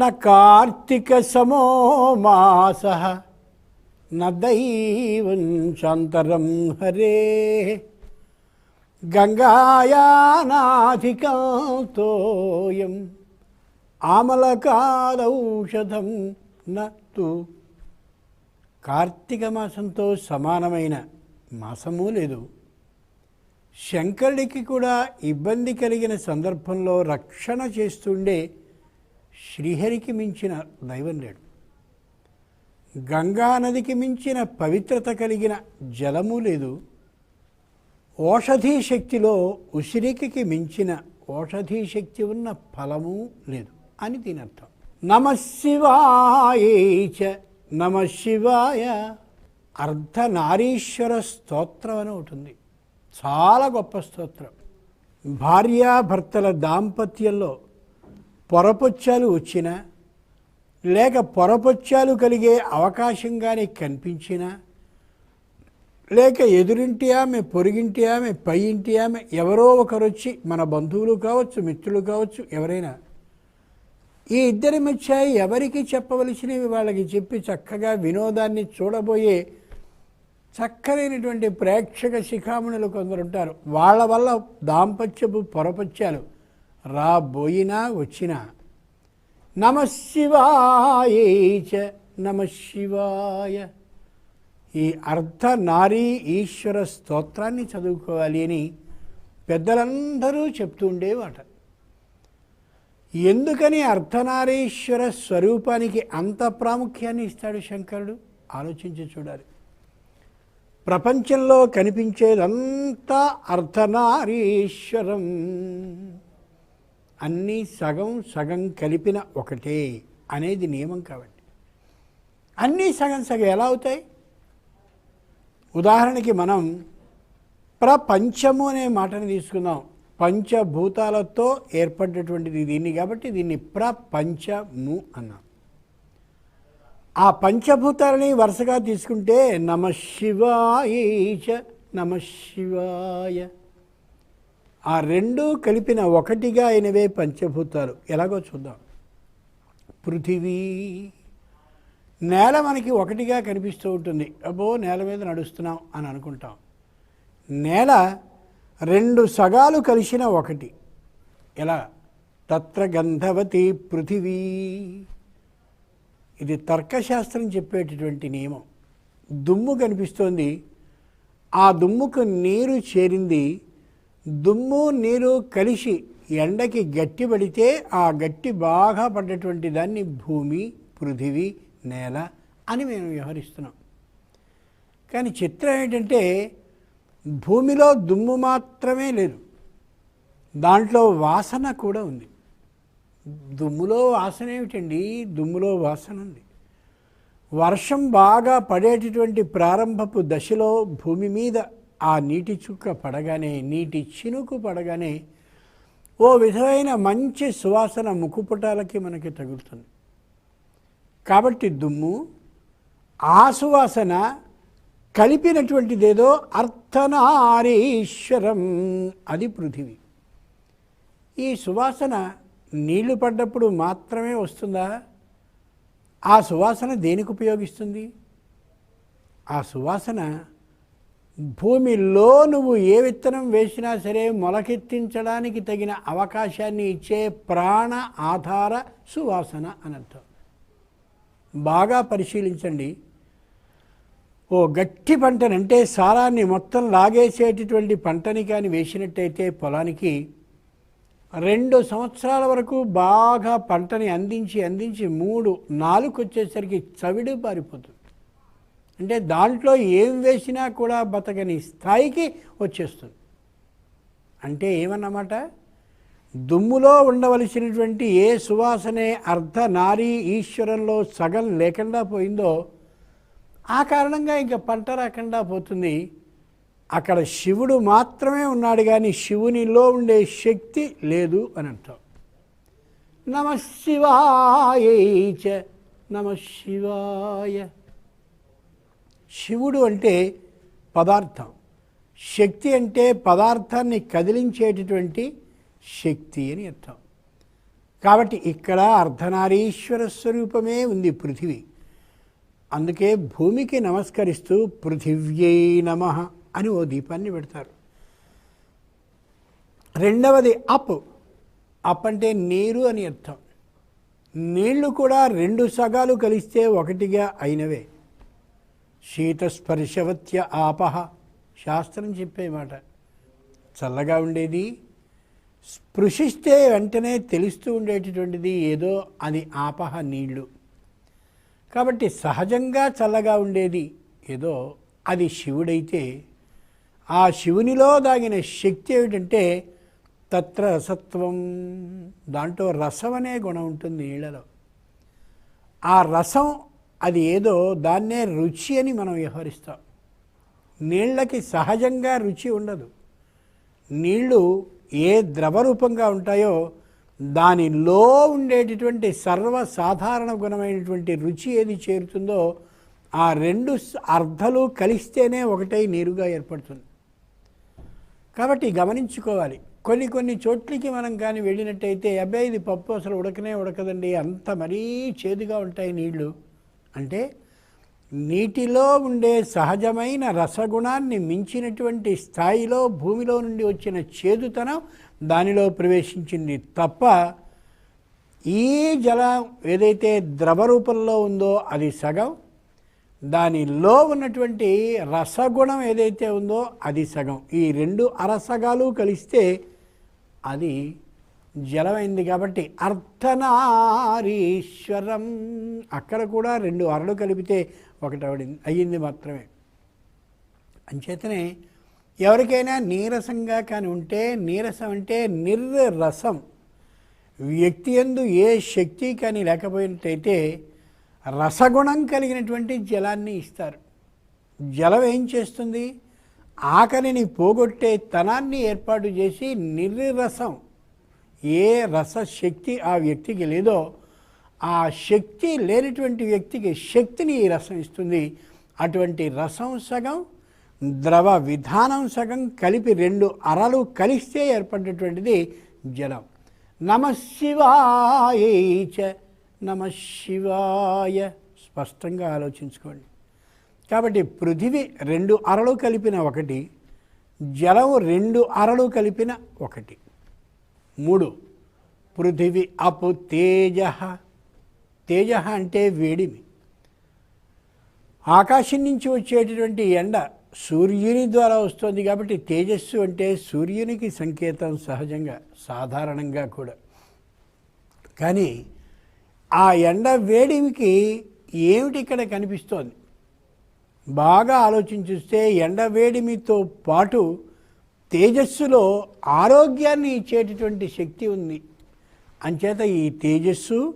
న కార్తీక సమో మాస న దైవం శాంతరం హరే గంగాయానాధికాతోయం ఆమలకాదౌషధం నత్తు కార్తీక మాసంతో సమానమైన మాసము లేదు. శంకరుడికి కూడా ఇబ్బంది కలిగిన సందర్భంలో రక్షణ చేస్తుండే శ్రీహరికి మించిన దైవం లేడు. గంగానదికి మించిన పవిత్రత కలిగిన జలము లేదు. ఓషధీ శక్తిలో ఉసిరికి మించిన ఓషధీ శక్తి ఉన్న ఫలము లేదు అని దీని అర్థం. నమ శివాయ నమ శివాయ. అర్ధనారీశ్వర స్తోత్రం అని ఒకటి చాలా గొప్ప స్తోత్రం. భార్యాభర్తల దాంపత్యంలో పొరపొచ్చాలు వచ్చినా లేక పొరపొచ్చాలు కలిగే అవకాశంగానే కనిపించినా లేక ఎదురింటి ఆమె పొరిగింటి ఆమె పై ఇంటి ఆమె ఎవరో ఒకరు వచ్చి మన బంధువులు కావచ్చు మిత్రులు కావచ్చు ఎవరైనా. ఈ ఇద్దరి మధ్య ఎవరికి చెప్పవలసినవి వాళ్ళకి చెప్పి చక్కగా వినోదాన్ని చూడబోయే చక్కనైనటువంటి ప్రేక్షక శిఖామణులు కొందరు ఉంటారు వాళ్ళ వల్ల దాంపత్యపు పొరపత్యాలు రాబోయినా వచ్చినా నమ శివాయ నమ శివాయ. ఈ అర్ధ నారీ ఈశ్వర స్తోత్రాన్ని చదువుకోవాలి అని పెద్దలందరూ చెప్తూ ఉండేవాట. ఎందుకని అర్ధనారీశ్వర స్వరూపానికి అంత ప్రాముఖ్యాన్ని ఇస్తాడు శంకరుడు? ఆలోచించి చూడాలి. ప్రపంచంలో కనిపించేదంతా అర్ధనారీశ్వరం అన్నీ సగం సగం కలిపిన ఒకటే అనేది నియమం కాబట్టి. అన్నీ సగం సగం ఎలా అవుతాయి? ఉదాహరణకి మనం ప్రపంచము అనే మాటను తీసుకుందాం. పంచభూతాలతో ఏర్పడినటువంటిది దీన్ని కాబట్టి దీన్ని ప్రపంచము అన్నాం. ఆ పంచభూతాలని వరుసగా తీసుకుంటే నమ శివాయ చ నమ శివాయ ఆ రెండు కలిపిన ఒకటిగా అయినవే పంచభూతాలు. ఎలాగో చూద్దాం. పృథివీ నేల మనకి ఒకటిగా కనిపిస్తూ ఉంటుంది. అబ్బో నేల మీద నడుస్తున్నాం అని అనుకుంటాం. నేల రెండు సగాలు కలిసిన ఒకటి. ఎలా? తత్ర గంధవతి పృథివీ. ఇది తర్కశాస్త్రం చెప్పేటటువంటి నియమం. దుమ్ము కనిపిస్తోంది. ఆ దుమ్ముకు నీరు చేరింది దుమ్ము నీరు కలిసి ఎండకి గట్టి పడితే ఆ గట్టి బాగా పడ్డటువంటి దాన్ని భూమి పృథివీ నేల అని మేము వ్యవహరిస్తున్నాం. కానీ చిత్రం ఏంటంటే భూమిలో దుమ్ము మాత్రమే లేదు. దాంట్లో వాసన కూడా ఉంది. దుమ్ములో వాసన ఏమిటండి? దుమ్ములో వాసన ఉంది. వర్షం బాగా పడేటటువంటి ప్రారంభపు దశలో భూమి మీద ఆ నీటి చుక్క పడగానే నీటి చినుకు పడగానే ఓ విధమైన మంచి సువాసన ముక్కుపుటాలకి మనకి తగులుతుంది. కాబట్టి దుమ్ము ఆ సువాసన కలిపినటువంటిదేదో అర్థనారీశ్వరం అది పృథివీ. ఈ సువాసన నీళ్ళు పడ్డప్పుడు మాత్రమే వస్తుందా? ఆ సువాసన దేనికి ఉపయోగిస్తుంది? ఆ సువాసన భూమిలో నువ్వు ఏ విత్తనం వేసినా సరే మొలకెత్తించడానికి తగిన అవకాశాన్ని ఇచ్చే ప్రాణ ఆధార సువాసన అని బాగా పరిశీలించండి. ఓ గట్టి పంటని అంటే సారాన్ని మొత్తం లాగేసేటటువంటి పంటని కానీ వేసినట్టయితే పొలానికి రెండు సంవత్సరాల వరకు బాగా పంటని అందించి అందించి మూడు నాలుగు వచ్చేసరికి చవిడు పారిపోతుంది అంటే దాంట్లో ఏం వేసినా కూడా బతకని స్థాయికి వచ్చేస్తుంది. అంటే ఏమన్నమాట? దుమ్ములో ఉండవలసినటువంటి ఏ సువాసనే అర్ధ నారీ ఈశ్వరంలో సగం లేకుండా పోయిందో ఆ కారణంగా ఇంకా పంట రాకుండా పోతుంది. అక్కడ శివుడు మాత్రమే ఉన్నాడు కానీ శివునిలో ఉండే శక్తి లేదు అని అంటాం నమ శివాయ చ నమ శివాయ. శివుడు అంటే పదార్థం. శక్తి అంటే పదార్థాన్ని కదిలించేటటువంటి శక్తి అని అర్థం. కాబట్టి ఇక్కడ అర్ధనారీశ్వర స్వరూపమే ఉంది పృథివీ. అందుకే భూమికి నమస్కరిస్తూ పృథివ్యై నమ అని ఓ దీపాన్ని పెడతారు. రెండవది అప్. అప్ అంటే నీరు అని అర్థం. నీళ్ళు కూడా రెండు సగాలు కలిస్తే ఒకటిగా అయినవే. శీతస్పర్శవత్య ఆపహ శాస్త్రం చెప్పే మాట. చల్లగా ఉండేది స్పృశిస్తే వెంటనే తెలుస్తూ ఉండేటటువంటిది ఏదో అది ఆపహ నీళ్ళు. కాబట్టి సహజంగా చల్లగా ఉండేది ఏదో అది శివుడైతే ఆ శివునిలో దాగిన శక్తి ఏమిటంటే తత్ర రసత్వం. దాంట్లో రసం అనే గుణం ఉంటుంది నీళ్ళలో. ఆ రసం అది ఏదో దాన్నే రుచి అని మనం వ్యవహరిస్తాం. నీళ్ళకి సహజంగా రుచి ఉండదు. నీళ్ళు ఏ ద్రవరూపంగా ఉంటాయో దానిలో ఉండేటటువంటి సర్వసాధారణ గుణమైనటువంటి రుచి ఏది చేరుతుందో ఆ రెండు స- అర్ధలు కలిస్తేనే ఒకటై నీరుగా ఏర్పడుతుంది. కాబట్టి గమనించుకోవాలి. కొన్ని కొన్ని చోట్లకి మనం కానీ వెళ్ళినట్టయితే అబ్బాయి ఇది పప్పు అసలు ఉడకనే ఉడకదండి అంత మరీ చేదుగా ఉంటాయి నీళ్ళు అంటే నీటిలో ఉండే సహజమైన రసగుణాన్ని మించినటువంటి స్థాయిలో భూమిలో నుండి వచ్చిన చేదుతనం దానిలో ప్రవేశించింది తప్ప ఈ జలం ఏదైతే ద్రవ రూపంలో ఉందో అది సగం దానిలో ఉన్నటువంటి రసగుణం ఏదైతే ఉందో అది సగం. ఈ రెండు అరసగాలు కలిస్తే అది జలమైంది కాబట్టి అర్థనారీశ్వరం అక్కడ కూడా రెండు అరలు కలిపితే ఒకటి అవడింది అయ్యింది మాత్రమే. అంచేతనే ఎవరికైనా నీరసంగా కానీ ఉంటే నీరసం అంటే నిర్రసం. వ్యక్తి ఎందు ఏ శక్తి కానీ లేకపోయినట్టయితే రసగుణం కలిగినటువంటి జలాన్ని ఇస్తారు. జలం ఏం చేస్తుంది? ఆకలిని పోగొట్టే తనాన్ని ఏర్పాటు చేసి నిర్రసం. ఏ రస శక్తి ఆ వ్యక్తికి లేదో ఆ శక్తి లేనటువంటి వ్యక్తికి శక్తిని ఈ రసం ఇస్తుంది. అటువంటి రసం సగం ద్రవ విధానం సగం కలిపి రెండు అరలు కలిస్తే ఏర్పడినటువంటిది జలం. నమ శివాయ చ నమ శివాయ. స్పష్టంగా ఆలోచించుకోండి. కాబట్టి పృథివీ రెండు అరలు కలిపిన ఒకటి జలం రెండు అరలు కలిపిన ఒకటి. మూడు. పృథివీ అపు తేజ. తేజ అంటే వేడిమి. ఆకాశం నుంచి వచ్చేటటువంటి ఎండ సూర్యుని ద్వారా వస్తుంది కాబట్టి తేజస్సు అంటే సూర్యునికి సంకేతం సహజంగా సాధారణంగా కూడా. కానీ ఆ ఎండ వేడిమికి ఏమిటి ఇక్కడ కనిపిస్తోంది? బాగా ఆలోచించిస్తే ఎండ వేడిమితో పాటు తేజస్సులో ఆరోగ్యాన్ని ఇచ్చేటటువంటి శక్తి ఉంది. అంచేత ఈ తేజస్సు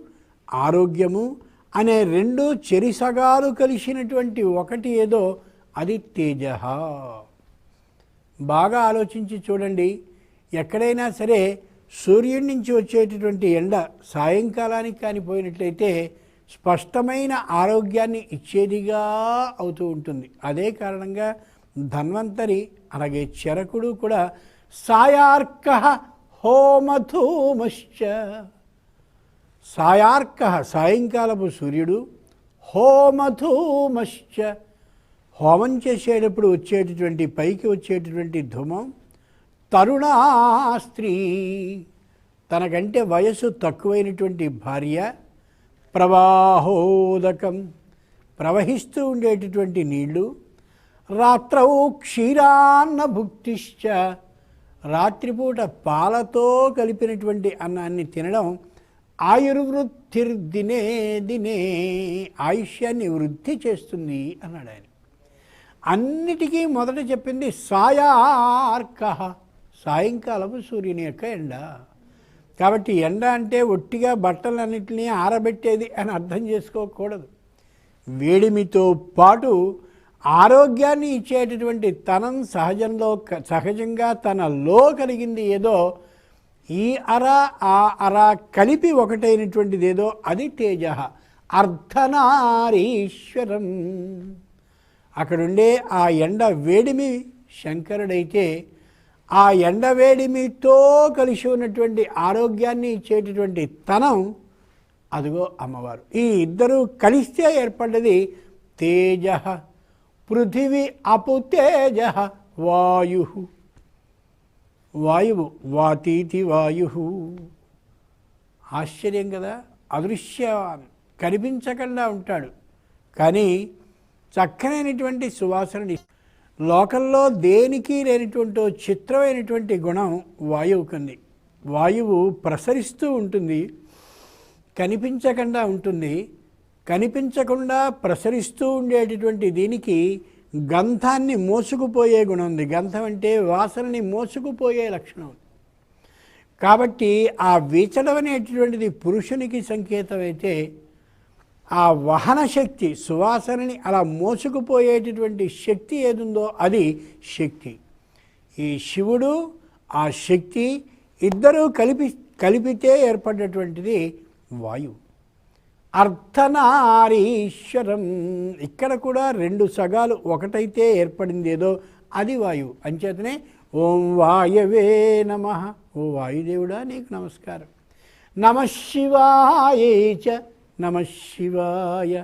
ఆరోగ్యము అనే రెండు చెరిసగాలు కలిసినటువంటి ఒకటి ఏదో అది తేజ. బాగా ఆలోచించి చూడండి. ఎక్కడైనా సరే సూర్యుడి నుంచి వచ్చేటటువంటి ఎండ సాయంకాలానికి కానీ పోయినట్లయితే స్పష్టమైన ఆరోగ్యాన్ని ఇచ్చేదిగా అవుతూ ఉంటుంది. అదే కారణంగా ధన్వంతరి అలాగే చెరకుడు కూడా సాయార్క హోమధూమశ్చ. సాయార్క సాయంకాలపు సూర్యుడు హోమధూమశ్చ. హోమం చేసేటప్పుడు వచ్చేటటువంటి పైకి వచ్చేటటువంటి ధూమం తరుణా స్త్రీ. తనకంటే వయసు తక్కువైనటువంటి భార్య ప్రవాహోదకం. ప్రవహిస్తూ ఉండేటటువంటి నీళ్ళు రాత్రౌ క్షీరాన్న భుక్తిశ్చ. రాత్రిపూట పాలతో కలిపినటువంటి అన్నాన్ని తినడం ఆయుర్వృద్ధిర్దినే దినే ఆయుష్యాన్ని వృద్ధి చేస్తుంది అన్నాడు ఆయన. అన్నిటికీ మొదట చెప్పింది సాయార్క సాయంకాలపు సూర్యుని యొక్క ఎండ. కాబట్టి ఎండ అంటే ఒట్టిగా బట్టలన్నింటినీ ఆరబెట్టేది అని అర్థం చేసుకోకూడదు. వేడిమితో పాటు ఆరోగ్యాన్ని ఇచ్చేటటువంటి తనం సహజంలో క- సహజంగా తనలో కలిగింది ఏదో ఈ అర ఆ అర కలిపి ఒకటైనటువంటిది ఏదో అది తేజ. అర్ధనారీశ్వరం అక్కడుండే ఆ ఎండ వేడిమి శంకరుడైతే ఆ ఎండవేడిమితో కలిసి ఉన్నటువంటి ఆరోగ్యాన్ని ఇచ్చేటటువంటి తనం అదిగో అమ్మవారు. ఈ ఇద్దరూ కలిస్తే ఏర్పడ్డది తేజ. పృథివీ అపుతేజ వాయు. వాయువు వాతీతి వాయు. ఆశ్చర్యం కదా అదృశ్య కనిపించకుండా ఉంటాడు. కానీ చక్కనైనటువంటి సువాసనని లోకంలో దేనికి లేనటువంటి చిత్రమైనటువంటి గుణం వాయువుకుంది. వాయువు ప్రసరిస్తూ ఉంటుంది కనిపించకుండా ఉంటుంది కనిపించకుండా ప్రసరిస్తూ ఉండేటటువంటి దీనికి గంధాన్ని మోసుకుపోయే గుణం ఉంది. గంధం అంటే వాసనని మోసుకుపోయే లక్షణం. కాబట్టి ఆ వీచడం అనేటటువంటిది పురుషునికి సంకేతం అయితే ఆ వహన శక్తి సువాసనని అలా మోసుకుపోయేటటువంటి శక్తి ఏదుందో అది శక్తి. ఈ శివుడు ఆ శక్తి ఇద్దరూ కలిపి కలిపితే ఏర్పడినటువంటిది వాయువు. అర్ధనారీశ్వరం. ఇక్కడ కూడా రెండు సగాలు ఒకటైతే ఏర్పడింది ఏదో అది వాయువు. అంచేతనే ఓం వాయవే నమ. ఓ వాయుదేవుడా నీకు నమస్కారం. నమ శివాయ చ నమ శివాయ.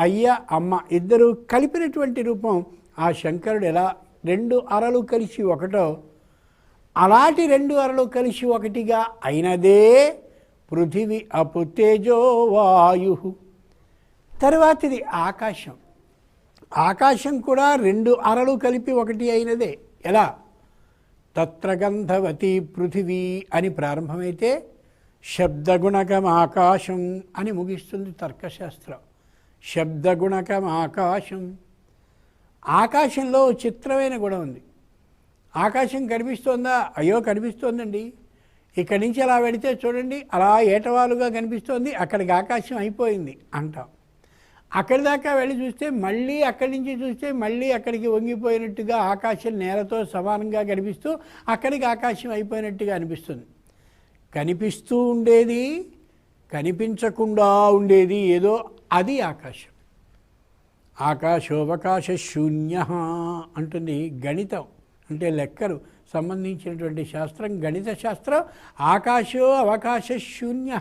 అయ్య అమ్మ ఇద్దరు కలిపినటువంటి రూపం ఆ శంకరుడు ఎలా రెండు అరలు కలిసి ఒకటో అలాంటి రెండు అరలు కలిసి ఒకటిగా అయినదే పృథివి అపు తేజో వాయు. తర్వాతది ఆకాశం. ఆకాశం కూడా రెండు అరలు కలిపి ఒకటి అయినదే. ఎలా? తత్ర గంధవతి పృథివీ అని ప్రారంభమైతే శబ్దగుణకం ఆకాశం అని ముగిస్తుంది తర్కశాస్త్రం. శబ్దగుణకం ఆకాశం. ఆకాశంలో చిత్రమైన గుణం ఉంది. ఆకాశం కనిపిస్తోందా? అయ్యో కనిపిస్తోందండి. ఇక్కడి నుంచి అలా వెడితే చూడండి అలా ఏటవాలుగా కనిపిస్తోంది అక్కడికి ఆకాశం అయిపోయింది అంటాం. అక్కడి దాకా వెళ్ళి చూస్తే మళ్ళీ అక్కడి నుంచి చూస్తే మళ్ళీ అక్కడికి వంగిపోయినట్టుగా ఆకాశం నేలతో సమానంగా కనిపిస్తూ అక్కడికి ఆకాశం అయిపోయినట్టుగా అనిపిస్తుంది. కనిపిస్తూ ఉండేది కనిపించకుండా ఉండేది ఏదో అది ఆకాశం. ఆకాశోవకాశ శూన్య అంటుంది గణితం అంటే లెక్కలు. సంబంధించినటువంటి శాస్త్రం గణిత శాస్త్రం ఆకాశో అవకాశ శూన్య.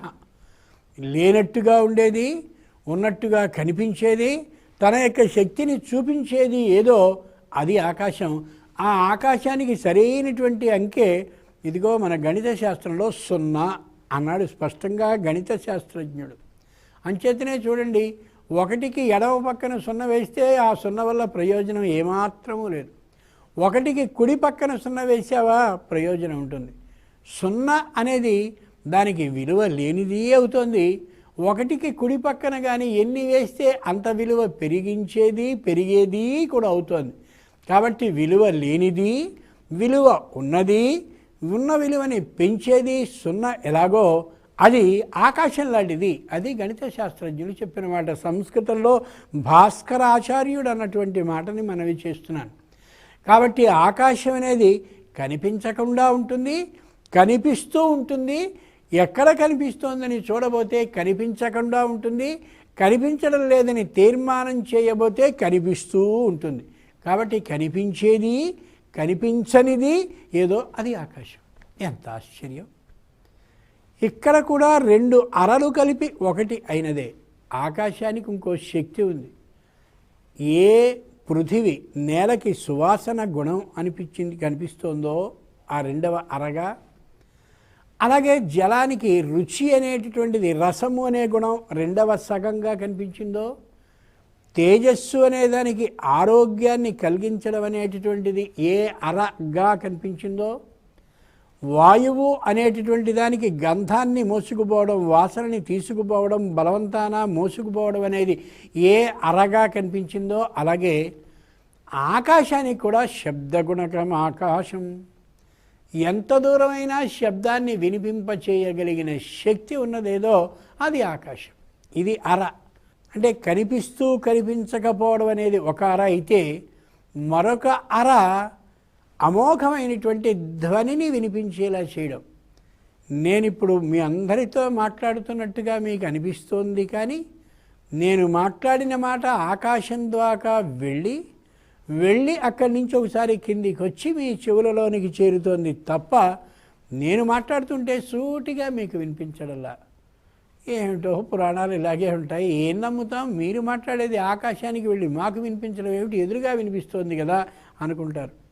లేనట్టుగా ఉండేది ఉన్నట్టుగా కనిపించేది తన యొక్క శక్తిని చూపించేది ఏదో అది ఆకాశం. ఆ ఆకాశానికి సరైనటువంటి అంకే ఇదిగో మన గణిత శాస్త్రంలో సున్నా అన్నాడు స్పష్టంగా గణిత శాస్త్రజ్ఞుడు. అంచేతనే చూడండి ఒకటికి ఎడవ పక్కన సున్న వేస్తే ఆ సున్న వల్ల ప్రయోజనం ఏమాత్రమూ లేదు. ఒకటికి కుడి పక్కన సున్నా వేసావా? ప్రయోజనం ఉంటుంది. సున్నా అనేది దానికి విలువ లేనిది అవుతుంది. ఒకటికి కుడి పక్కన కానీ ఎన్ని వేస్తే అంత విలువ పెరిగించేది పెరిగేది కూడా అవుతుంది. కాబట్టి విలువ లేనిది విలువ ఉన్నది ఉన్న విలువని పెంచేది సున్నా ఎలాగో అది ఆకాశం లాంటిది. అది గణిత శాస్త్రజ్ఞులు చెప్పిన మాట. సంస్కృతంలో భాస్కరాచార్యుడు అన్నటువంటి మాటని మనవి చేస్తున్నాను. కాబట్టి ఆకాశం అనేది కనిపించకుండా ఉంటుంది కనిపిస్తూ ఉంటుంది. ఎక్కడ కనిపిస్తోందని చూడబోతే కనిపించకుండా ఉంటుంది కనిపించడం లేదని తీర్మానం చేయబోతే కనిపిస్తూ ఉంటుంది. కాబట్టి కనిపించేది కనిపించనిది ఏదో అది ఆకాశం. ఎంత ఆశ్చర్యం! ఇక్కడ కూడా రెండు అరలు కలిపి ఒకటి అయినదే. ఆకాశానికి ఇంకో శక్తి ఉంది. ఏ పృథివి నేలకి సువాసన గుణం అనిపించింది కనిపిస్తోందో ఆ రెండవ అరగా. అలాగే జలానికి రుచి అనేటటువంటిది రసము అనే గుణం రెండవ సగంగా కనిపించిందో తేజస్సు అనే దానికి ఆరోగ్యాన్ని కలిగించడం అనేటటువంటిది ఏ అరగా కనిపించిందో వాయువు అనేటటువంటి దానికి గంధాన్ని మోసుకుపోవడం వాసనని తీసుకుపోవడం బలవంతాన మోసుకుపోవడం అనేది ఏ అరగా కనిపించిందో అలాగే ఆకాశానికి కూడా శబ్దగుణకం ఆకాశం. ఎంత దూరమైనా శబ్దాన్ని వినిపింప చేయగలిగిన శక్తి ఉన్నదేదో అది ఆకాశం. ఇది అర. అంటే కనిపిస్తూ కనిపించకపోవడం అనేది ఒక అర అయితే మరొక అర అమోఘమైనటువంటి ధ్వనిని వినిపించేలా చేయడం. నేనిప్పుడు మీ అందరితో మాట్లాడుతున్నట్టుగా మీకు అనిపిస్తోంది కానీ నేను మాట్లాడిన మాట ఆకాశం ద్వారా వెళ్ళి వెళ్ళి అక్కడి నుంచి ఒకసారి కిందికి వచ్చి మీ చెవులలోనికి చేరుతోంది తప్ప నేను మాట్లాడుతుంటే సూటిగా మీకు వినిపించడల్లా ఏమిటో పురాణాలు ఇలాగే ఉంటాయి. ఏం నమ్ముతాం? మీరు మాట్లాడేది ఆకాశానికి వెళ్ళి మాకు వినిపించడం ఏమిటి? ఎదురుగా వినిపిస్తోంది కదా అనుకుంటారు.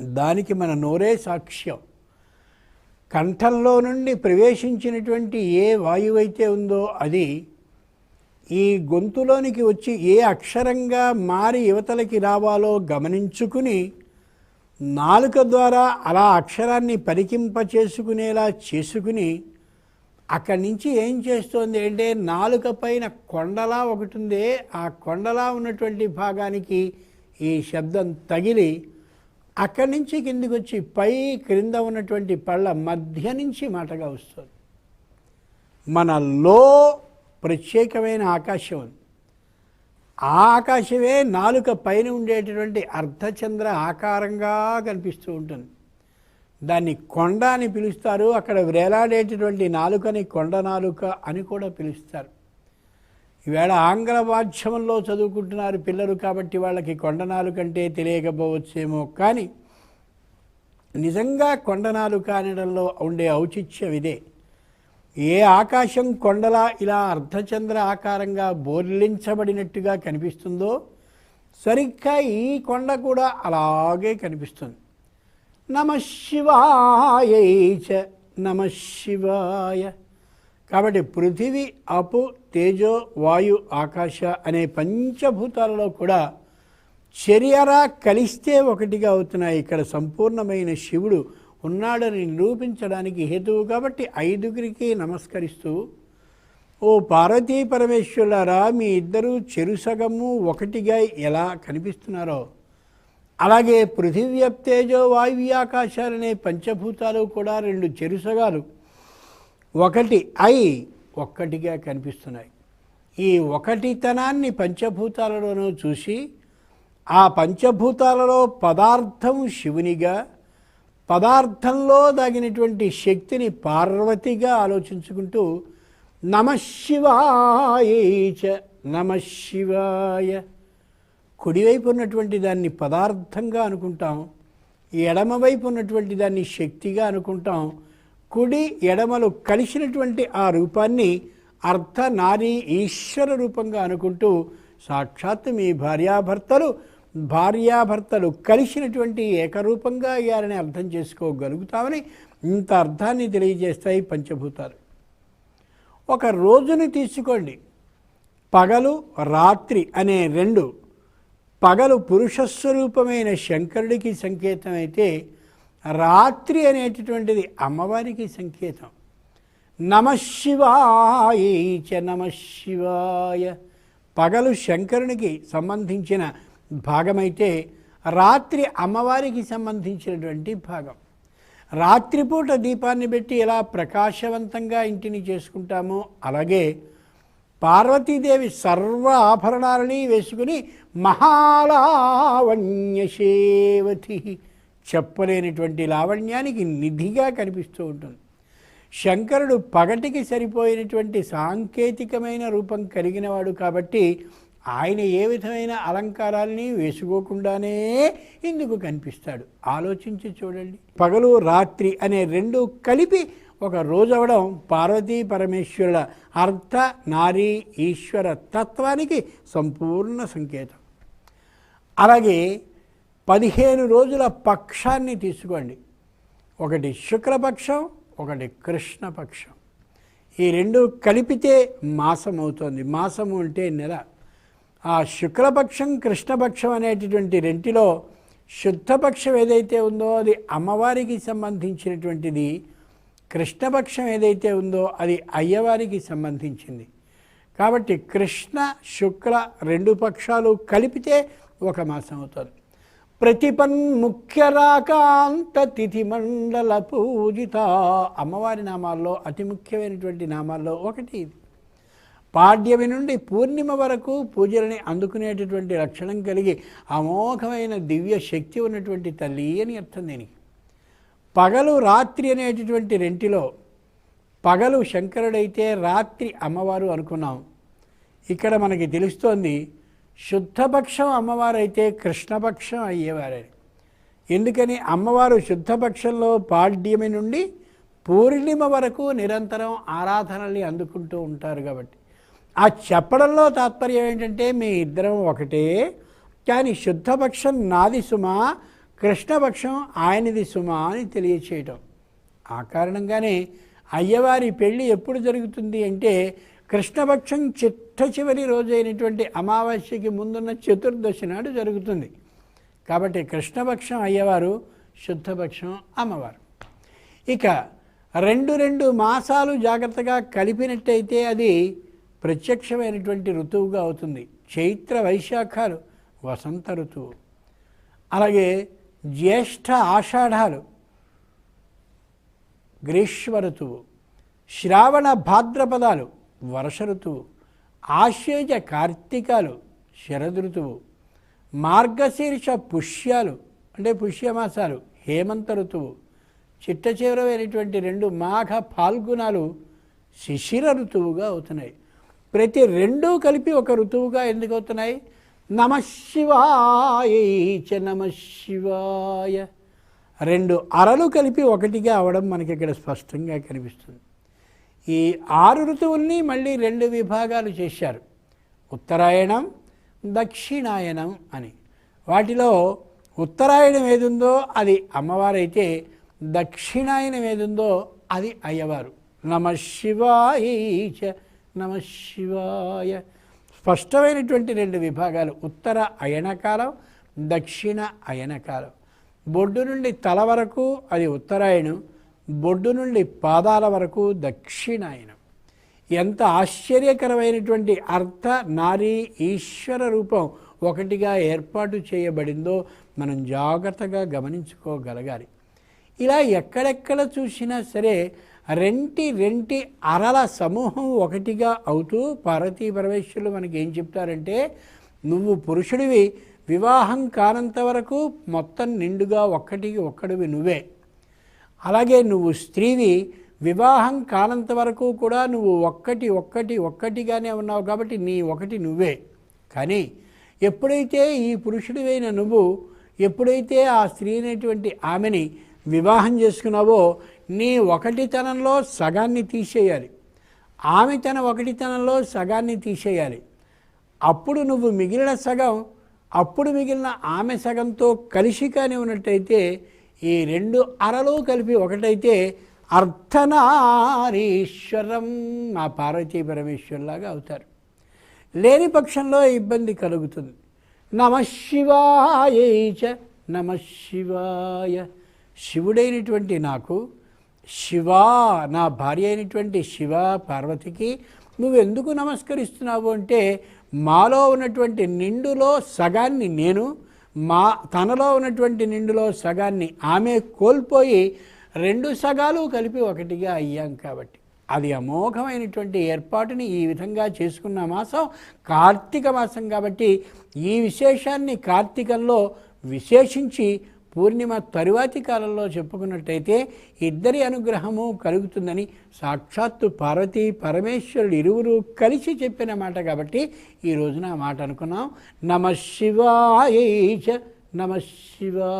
దానికి మన నోరే సాక్ష్యం. కంఠంలో నుండి ప్రవేశించినటువంటి ఏ వాయువు అయితే ఉందో అది ఈ గొంతులోనికి వచ్చి ఏ అక్షరంగా మారి యువతలకి రావాలో గమనించుకుని నాలుక ద్వారా అలా అక్షరాన్ని పరికింప చేసుకునేలా చేసుకుని అక్కడి నుంచి ఏం చేస్తోంది అంటే నాలుక పైన కొండలా ఒకటి ఉందే ఆ కొండలా ఉన్నటువంటి భాగానికి ఈ శబ్దం తగిలి అక్కడి నుంచి కిందికి వచ్చి పై క్రింద ఉన్నటువంటి పళ్ళ మధ్య నుంచి మాటగా వస్తుంది. మనలో ప్రత్యేకమైన ఆకాశం ఉంది ఆ ఆకాశమే నాలుక పైన ఉండేటటువంటి అర్ధచంద్ర ఆకారంగా కనిపిస్తూ ఉంటుంది. దాన్ని కొండ అని పిలుస్తారు. అక్కడ వేలాడేటటువంటి నాలుకని కొండ నాలుక అని కూడా పిలుస్తారు. ఈవేళ ఆంగ్ల మాధ్యమంలో చదువుకుంటున్నారు పిల్లలు కాబట్టి వాళ్ళకి కొండనాలు కంటే తెలియకపోవచ్చేమో. కానీ నిజంగా కొండనాలు నాలుక ఉండే ఔచిత్యం ఇదే. ఏ ఆకాశం కొండలా ఇలా అర్ధచంద్ర ఆకారంగా బోర్లించబడినట్టుగా కనిపిస్తుందో సరిగ్గా ఈ కొండ కూడా అలాగే కనిపిస్తుంది. నమ శివాయ చ నమ శివాయ కాబట్టి పృథివీ అపు తేజో వాయు ఆకాశ అనే పంచభూతాలలో కూడా చర్యరా కలిస్తే ఒకటిగా అవుతున్నాయి. ఇక్కడ సంపూర్ణమైన శివుడు ఉన్నాడని నిరూపించడానికి హేతువు కాబట్టి ఐదుగురికి నమస్కరిస్తూ ఓ పార్వతీ పరమేశ్వరులారా మీ ఇద్దరు చెరుసగము ఒకటిగా ఎలా కనిపిస్తున్నారో? అలాగే పృథివ్యప్తేజో వాయువ్యాకాశాలనే పంచభూతాలు కూడా రెండు చెరుసగాలు ఒకటి ఐ ఒక్కటిగా కనిపిస్తున్నాయి. ఈ ఒకటితనాన్ని పంచభూతాలలోనూ చూసి ఆ పంచభూతాలలో పదార్థం శివునిగా పదార్థంలో దాగినటువంటి శక్తిని పార్వతిగా ఆలోచించుకుంటూ నమశివాయ చ నమశివాయ కుడివైపు ఉన్నటువంటి దాన్ని పదార్థంగా అనుకుంటాం ఎడమవైపు ఉన్నటువంటి దాన్ని శక్తిగా అనుకుంటాం కుడి ఎడమలు కలిసినటువంటి ఆ రూపాన్ని అర్థ నారీ ఈశ్వర రూపంగా అనుకుంటూ సాక్షాత్ మీ భార్యాభర్తలు భార్యాభర్తలు కలిసినటువంటి ఏకరూపంగా అయ్యారని అర్థం చేసుకోగలుగుతామని ఇంత అర్థాన్ని తెలియజేస్తాయి పంచభూతాలు. ఒక రోజుని తీసుకోండి. పగలు రాత్రి అనే రెండు పగలు పురుషస్వరూపమైన శంకరుడికి సంకేతం అయితే రాత్రి అనేటటువంటిది అమ్మవారికి సంకేతం. నమశివాయ చ నమశివాయ పగలు శంకరునికి సంబంధించిన భాగమైతే రాత్రి అమ్మవారికి సంబంధించినటువంటి భాగం. రాత్రిపూట దీపాన్ని పెట్టి ఎలా ప్రకాశవంతంగా ఇంటిని చేసుకుంటామో అలాగే పార్వతీదేవి సర్వ ఆభరణాలని వేసుకుని మహాలావణ్యశేవతి చెప్పలేనటువంటి లావణ్యానికి నిధిగా కనిపిస్తూ ఉంటుంది. శంకరుడు పగటికి సరిపోయినటువంటి సాంకేతికమైన రూపం కలిగినవాడు కాబట్టి ఆయన ఏ విధమైన అలంకారాలని వేసుకోకుండానే ఇందుకు కనిపిస్తాడు. ఆలోచించి చూడండి. పగలు రాత్రి అనే రెండు కలిపి ఒక రోజు అవడం పార్వతీ పరమేశ్వరుల అర్థ నారీ ఈశ్వర తత్వానికి సంపూర్ణ సంకేతం. అలాగే పదిహేను రోజుల పక్షాన్ని తీసుకోండి. ఒకటి శుక్లపక్షం ఒకటి కృష్ణపక్షం. ఈ రెండు కలిపితే మాసం అవుతుంది. మాసము అంటే నెల. ఆ శుక్లపక్షం కృష్ణపక్షం అనేటటువంటి రెంటిలో శుద్ధపక్షం ఏదైతే ఉందో అది అమ్మవారికి సంబంధించినటువంటిది. కృష్ణపక్షం ఏదైతే ఉందో అది అయ్యవారికి సంబంధించింది. కాబట్టి కృష్ణ శుక్ల రెండు పక్షాలు కలిపితే ఒక మాసం అవుతుంది. ప్రతిపన్ ముఖ్యరాకాంత తిథి మండల పూజిత. అమ్మవారి నామాల్లో అతి ముఖ్యమైనటువంటి నామాల్లో ఒకటి ఇది. పాడ్యమి నుండి పూర్ణిమ వరకు పూజలని అందుకునేటటువంటి లక్షణం కలిగి అమోఘమైన దివ్య శక్తి ఉన్నటువంటి తల్లి అని అర్థం దీనికి. పగలు రాత్రి అనేటటువంటి రెంటిలో పగలు శంకరుడైతే రాత్రి అమ్మవారు అనుకున్నాం. ఇక్కడ మనకి తెలుస్తోంది శుద్ధపక్షం అమ్మవారైతే కృష్ణపక్షం అయ్యేవారని ఎందుకని అమ్మవారు శుద్ధపక్షంలో పాడ్యమి నుండి పూర్ణిమ వరకు నిరంతరం ఆరాధనల్ని అందుకుంటూ ఉంటారు కాబట్టి. ఆ చెప్పడంలో తాత్పర్యం ఏంటంటే మీ ఇద్దరం ఒకటే కానీ శుద్ధపక్షం నాది సుమా కృష్ణపక్షం ఆయనది సుమా అని తెలియచేయటం. ఆ కారణంగానే అయ్యవారి పెళ్ళి ఎప్పుడు జరుగుతుంది అంటే కృష్ణపక్షం చిట్ట చివరి రోజు అయినటువంటి అమావాస్యకి ముందున్న చతుర్దశి నాడు జరుగుతుంది. కాబట్టి కృష్ణపక్షం అయ్యేవారు శుద్ధపక్షం అమ్మవారు. ఇక రెండు రెండు మాసాలు జాగ్రత్తగా కలిపినట్టయితే అది ప్రత్యక్షమైనటువంటి ఋతువుగా అవుతుంది. చైత్ర వైశాఖాలు వసంత ఋతువు. అలాగే జ్యేష్ఠ ఆషాఢాలు గ్రీష్మ ఋతువు. శ్రావణ భాద్రపదాలు వర్ష ఋతువు ఆశ్వేజ కార్తీకాలు శరద్ ఋతువు మార్గశీర్ష పుష్యాలు అంటే పుష్యమాసాలు హేమంత ఋతువు చిట్ట చివరమైనటువంటి రెండు మాఘ ఫాల్గుణాలు శిశిర ఋతువుగా అవుతున్నాయి. ప్రతి రెండూ కలిపి ఒక ఋతువుగా ఎందుకు అవుతున్నాయి? నమ శివాయ చ నమ శివాయ. రెండు అరలు కలిపి ఒకటిగా అవడం మనకి ఇక్కడ స్పష్టంగా కనిపిస్తుంది. ఈ ఆరు ఋతువుల్ని మళ్ళీ రెండు విభాగాలు చేశారు. ఉత్తరాయణం దక్షిణాయనం అని. వాటిలో ఉత్తరాయణం ఏదుందో అది అమ్మవారైతే దక్షిణాయనం ఏదుందో అది అయ్యవారు. నమ శివాయ చ నమ శివాయ. స్పష్టమైనటువంటి రెండు విభాగాలు. ఉత్తర అయనకాలం దక్షిణ అయనకాలం. బొడ్డు నుండి తల వరకు అది ఉత్తరాయణం బొడ్డు నుండి పాదాల వరకు దక్షిణాయనం. ఎంత ఆశ్చర్యకరమైనటువంటి అర్థ నారీ ఈశ్వర రూపం ఒకటిగా ఏర్పాటు చేయబడిందో మనం జాగ్రత్తగా గమనించుకోగలగాలి. ఇలా ఎక్కడెక్కడ చూసినా సరే రెంటి రెంటి అరల సమూహం ఒకటిగా అవుతూ పార్వతీ పరమేశ్వరులు మనకి ఏం చెప్తారంటే నువ్వు పురుషుడివి వివాహం కానంత వరకు మొత్తం నిండుగా ఒక్కటికి ఒక్కడివి నువ్వే. అలాగే నువ్వు స్త్రీవి వివాహం కానంత వరకు కూడా నువ్వు ఒక్కటి ఒక్కటి ఒక్కటిగానే ఉన్నావు కాబట్టి నీ ఒకటి నువ్వే. కానీ ఎప్పుడైతే ఈ పురుషుడివైన నువ్వు ఎప్పుడైతే ఆ స్త్రీ అనేటువంటి ఆమెని వివాహం చేసుకున్నావో నీ ఒకటితనంలో సగాన్ని తీసేయాలి. ఆమె తన ఒకటితనంలో సగాన్ని తీసేయాలి. అప్పుడు నువ్వు మిగిలిన సగం అప్పుడు మిగిలిన ఆమె సగంతో కలిసి కానీ ఉన్నట్టయితే ఈ రెండు అరలు కలిపి ఒకటైతే అర్ధనారీశ్వరం. మా పార్వతీ పరమేశ్వరులాగా అవుతారు. లేని పక్షంలో ఇబ్బంది కలుగుతుంది. నమ శివాయ చ నమ శివాయ. శివుడైనటువంటి నాకు శివా నా భార్య అయినటువంటి శివ పార్వతికి నువ్వు ఎందుకు నమస్కరిస్తున్నావు అంటే మాలో ఉన్నటువంటి నిండులో సగాన్ని నేను మా తనలో ఉన్నటువంటి నిండులో సగాన్ని ఆమె కోల్పోయి రెండు సగాలు కలిపి ఒకటిగా అయ్యాం కాబట్టి. అది అమోఘమైనటువంటి ఏర్పాటుని ఈ విధంగా చేసుకున్న మాసం కార్తీక మాసం కాబట్టి ఈ విశేషాన్ని కార్తీకంలో విశేషించి పూర్ణిమ తరువాతి కాలంలో చెప్పుకున్నట్టయితే ఇద్దరి అనుగ్రహము కలుగుతుందని సాక్షాత్తు పార్వతి పరమేశ్వరుడు ఇరువురు కలిసి చెప్పిన మాట కాబట్టి ఈ రోజున ఆ మాట అనుకున్నాం. నమ శివాయ నమ శివా